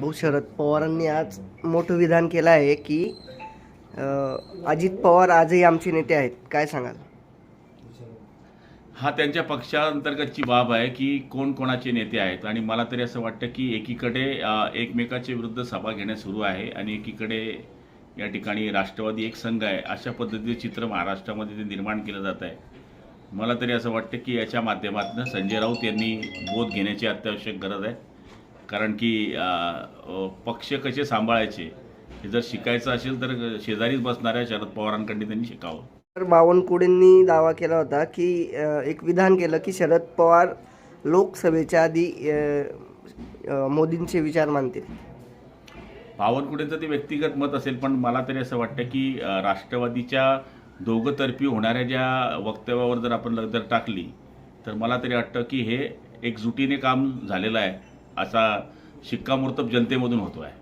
भाऊ शरद पवारांनी आज मोठं विधान केलं आहे की अजित पवार आजही आमचे नेते आहेत. काय सांगाल? हा त्यांच्या पक्षांतर्गतची बाब आहे की कोण कोणाचे नेते आहेत. आणि मला तरी असं वाटतं की एकीकडे एकमेकाचे एकमेकाच्या विरुद्ध सभा घेणं सुरू आहे आणि एकीकडे या ठिकाणी राष्ट्रवादी एक संघ आहे. अशा पद्धतीचे चित्र महाराष्ट्रामध्ये ते निर्माण केलं जात आहे. मला तरी असं वाटतं की याच्या माध्यमातून संजय राऊत यांनी बोध घेण्याची अत्यावश्यक गरज आहे. कारण की पक्ष कसे सांभाळायचे हे जर शिकायचं असेल तर शेजारीच बसणाऱ्या शरद पवारांकडे त्यांनी शिकावं. तर बावनकुळेंनी दावा केला होता की एक विधान केलं की शरद पवार लोकसभेच्या आधी मोदींचे विचार मानतील बावनकुळेंचं ते व्यक्तिगत मत असेल पण मला तरी असं वाटतं की राष्ट्रवादीच्या दोघंतर्फी होणाऱ्या ज्या वक्तव्यावर जर आपण नजर टाकली तर मला तरी वाटतं की हे एकजुटीने काम झालेलं आहे. असा शिक्कामोर्तब जनतेमधून होतो आहे